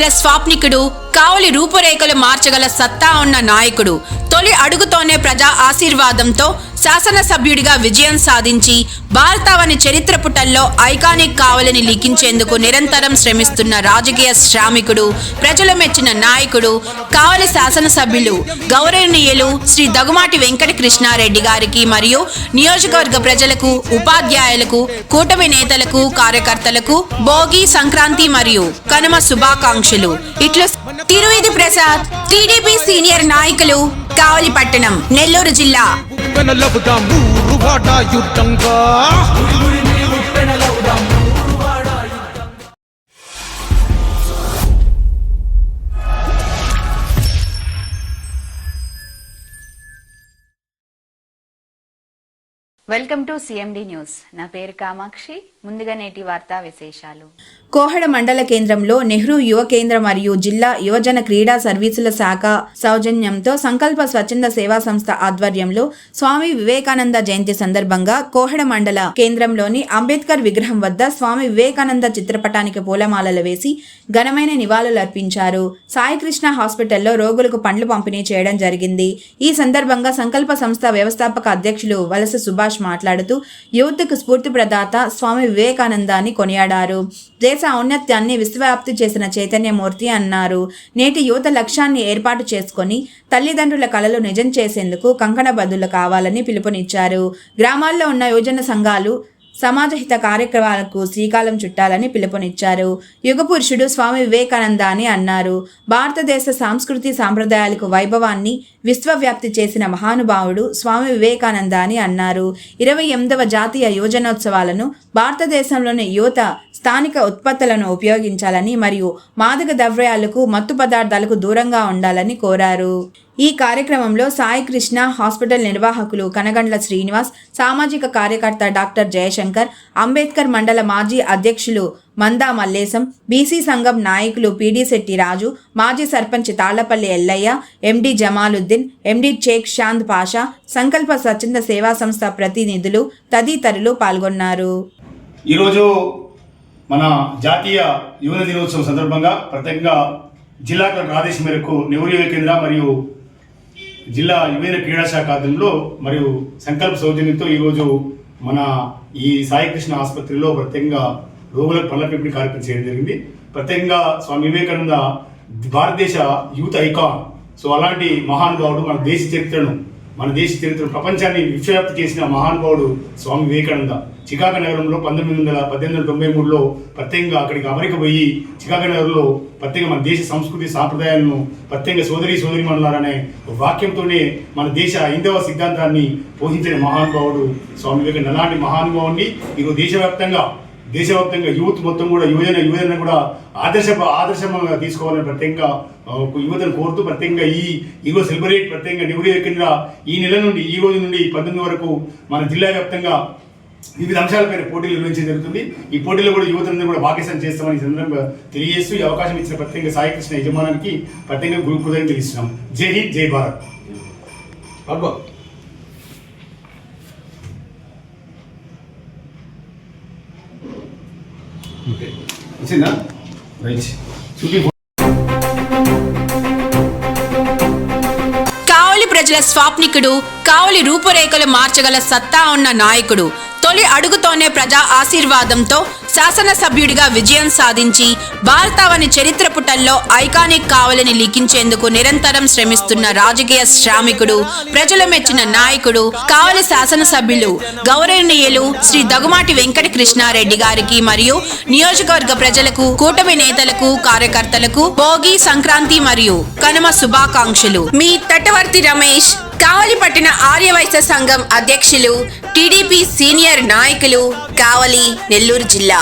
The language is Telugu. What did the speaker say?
ప్రజల స్వాప్నికుడు కావలి రూపురేఖలు మార్చగల సత్తా ఉన్న నాయకుడు. తొలి అడుగుతోనే ప్రజా ఆశీర్వాదంతో శాసనసభ్యుడిగా విజయం సాధించి భారతావని చరిత్ర పుటల్లో ఐకానిక్ కావాలని లిఖించేందుకు నిరంతరం శ్రమిస్తున్న రాజకీయ శ్రామికుడు ప్రజలు మెచ్చిన నాయకుడు కావలి శాసనసభ్యులు గౌరవనీయులు శ్రీ దగుమాటి వెంకట కృష్ణారెడ్డి గారికి మరియు నియోజకవర్గ ప్రజలకు ఉపాధ్యాయులకు కూటమి నేతలకు కార్యకర్తలకు భోగి సంక్రాంతి మరియు కనుమ శుభాకాంక్షలు. ఇట్లు తిరువిధి ప్రసాద్ టీడీపీ సీనియర్ నాయకులు కావలి పట్టణం నెల్లూరు జిల్లా. వెనలవుదాం మూరు వాట యుద్ధంగా వెల్కమ్ టు సిఎండి న్యూస్. నా పేరు కామాక్షి. ముందుగా నేటి వార్తా విశేషాలు. కోహడ మండల కేంద్రంలో నెహ్రూ యువ కేంద్ర మరియు జిల్లా యువజన క్రీడా సర్వీసుల శాఖ సౌజన్యంతో సంకల్ప స్వచ్ఛంద సేవా సంస్థ ఆధ్వర్యంలో స్వామి వివేకానంద జయంతి సందర్భంగా కోహడ మండల కేంద్రంలోని అంబేద్కర్ విగ్రహం వద్ద స్వామి వివేకానంద చిత్రపటానికి పూలమాలలు వేసి ఘనమైన నివాళులు అర్పించారు. సాయికృష్ణ హాస్పిటల్లో రోగులకు పండ్లు పంపిణీ చేయడం జరిగింది. ఈ సందర్భంగా సంకల్ప సంస్థ వ్యవస్థాపక అధ్యక్షులు వలస సుభాష్ మాట్లాడుతూ యువతకు స్ఫూర్తి ప్రదాత స్వామి వివేకానందాన్ని కొనియాడారు. దేశ ఔన్నత్యాన్ని విశ్వవ్యాప్తి చేసిన చైతన్యమూర్తి అన్నారు. నేటి యువత లక్ష్యాన్ని ఏర్పాటు చేసుకొని తల్లిదండ్రుల కళలు నిజం చేసేందుకు కంకణబద్దులు కావాలని పిలుపునిచ్చారు. గ్రామాల్లో ఉన్న యువజన సంఘాలు సమాజహిత కార్యక్రమాలకు శ్రీకాలం చుట్టాలని పిలుపునిచ్చారు. యుగ పురుషుడు స్వామి వివేకానంద అని అన్నారు. భారతదేశ సాంస్కృతి సాంప్రదాయాలకు వైభవాన్ని విశ్వవ్యాప్తి చేసిన మహానుభావుడు స్వామి వివేకానంద అని అన్నారు. ఇరవై ఎనిమిదవ జాతీయ యువజనోత్సవాలను భారతదేశంలోని యువత స్థానిక ఉత్పత్తులను ఉపయోగించాలని మరియు మాదక ద్రవ్యాలకు మత్తు పదార్థాలకు దూరంగా ఉండాలని కోరారు. ఈ కార్యక్రమంలో సాయి కృష్ణ హాస్పిటల్ నిర్వాహకులు కనగండ్ల శ్రీనివాస్ సామాజిక కార్యకర్త డాక్టర్ జయశంకర్ అంబేద్కర్ మండల మాజీ అధ్యక్షులు మందా మల్లేశం బీసీ సంఘం నాయకులు పీడీ శెట్టి రాజు మాజీ సర్పంచ్ తాళ్ళపల్లి ఎల్లయ్య ఎండి జమాలుద్దీన్ ఎండి షేక్ షాంద్ పాషా సంకల్ప స్వచ్ఛంద సేవా సంస్థ ప్రతినిధులు తదితరులు పాల్గొన్నారు. ఈరోజు మన జాతీయ యువన దినోత్సవం సందర్భంగా ప్రత్యేకంగా జిల్లా కలెక్టర్ ఆదేశం మేరకు నెహ్రూ కేంద్ర మరియు జిల్లా యువజన క్రీడా శాఖ ఆధ్వర్యంలో మరియు సంకల్ప సౌజన్యంతో ఈరోజు మన ఈ సాయికృష్ణ ఆసుపత్రిలో ప్రత్యేకంగా రోగులకు పనుల పెంపిణీ కార్యక్రమం చేయడం జరిగింది. ప్రత్యేకంగా స్వామి వివేకానంద భారతదేశ యూత్ ఐకాన్. సో అలాంటి మహానుభావుడు మన దేశ చరిత్రను మన దేశ చరిత్ర ప్రపంచాన్ని విశ్వవ్యాప్తి చేసిన మహానుభావుడు స్వామి వివేకానంద. చికాగో నగరంలో పంతొమ్మిది వందల పద్దెనిమిది వందల తొంభై మూడులో ప్రత్యేకంగా అక్కడికి అమెరికా పోయి చికాగో నగరంలో ప్రత్యేకంగా మన దేశ సంస్కృతి సాంప్రదాయాలను ప్రత్యేక సోదరి సోదరి అనే వాక్యంతోనే మన దేశ హైందవ సిద్ధాంతాన్ని పోషించిన మహానుభావుడు స్వామి వివేకానంద. అలాంటి మహానుభావుడిని ఈరోజు దేశవ్యాప్తంగా దేశవ్యాప్తంగా యూత్ మొత్తం కూడా యువజన యువజన కూడా ఆదర్శ ఆదర్శంగా తీసుకోవాలని ప్రత్యేకంగా యువతను కోరుతూ ప్రత్యేకంగా ఈ ఈరోజు సెలబ్రేట్ ప్రత్యేకంగా నివృత్తి కింద ఈ నెల నుండి ఈ రోజు నుండి పంతొమ్మిది వరకు మన జిల్లా వ్యాప్తంగా వివిధ అంశాలపైన పోటీలు నిర్వహించడం జరుగుతుంది. ఈ పోటీలో కూడా యువతను కూడా భాగస్వామ్యం చేస్తామని సందర్భంగా తెలియజేస్తూ ఈ అవకాశం ఇచ్చిన ప్రత్యేకంగా సాయికృష్ణ యజమానానికి ప్రత్యేకంగా గురు కృతజ్ఞతలు ఇస్తున్నాం జై హింద్ జై భారత్. రైట్. చూపి కావలి ప్రజల స్వాప్నికుడు కావలి రూపురేఖలు మార్చగల సత్తా ఉన్న నాయకుడు. తొలి అడుగుతోనే ప్రజా ఆశీర్వాదంతో శాసనసభ్యుడిగా విజయం సాధించి భారతావని చరిత్ర పుటల్లో ఐకానిక్ కావాలని లిఖించేందుకు నిరంతరం శ్రమిస్తున్న రాజకీయ శ్రామికుడు ప్రజలు మెచ్చిన నాయకుడు కావలి శాసనసభ్యులు గౌరవనీయులు శ్రీ దగుమాటి వెంకట కృష్ణారెడ్డి గారికి మరియు నియోజకవర్గ ప్రజలకు కూటమి నేతలకు కార్యకర్తలకు భోగి సంక్రాంతి మరియు కనుమ శుభాకాంక్షలు. మీ తటవర్తి రమేష్ కావలిపట్టిన ఆర్యవైశ్య సంఘం అధ్యక్షులు టీడీపీ సీనియర్ నాయకులు కావలి నెల్లూరు జిల్లా.